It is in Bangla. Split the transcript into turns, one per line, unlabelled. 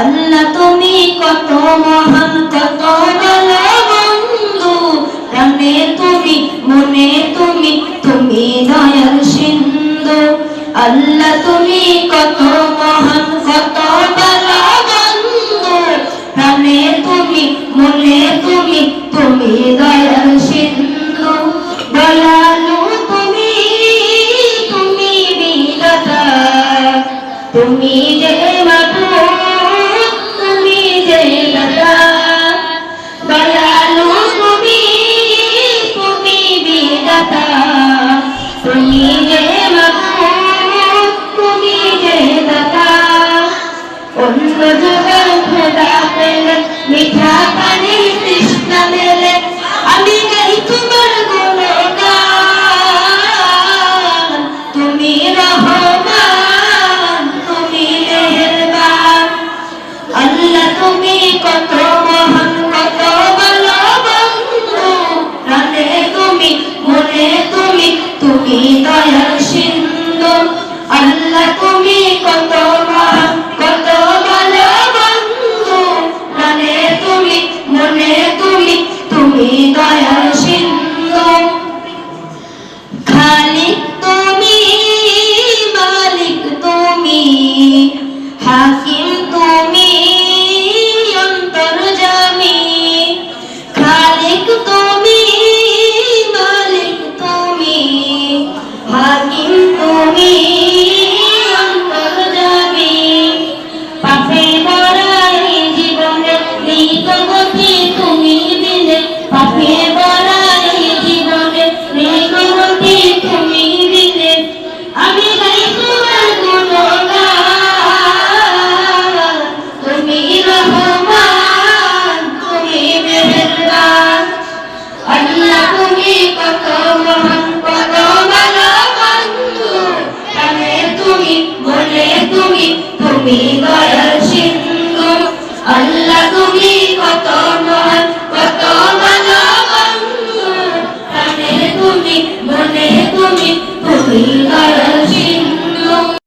আল্লাহ তুমি কত মহান, কত বন্ধু। রানে তুমি, মনে তুমি তুমি দয়াল সিন্ধু। আল্লাহ তুমি কত মহান, কত বন্ধু। রানে তুমি, মনে তুমি তুমি দয়াল সিন্ধু। বলালো তুমি তুমি বিদাতা তুমি যে মাতুর ninguém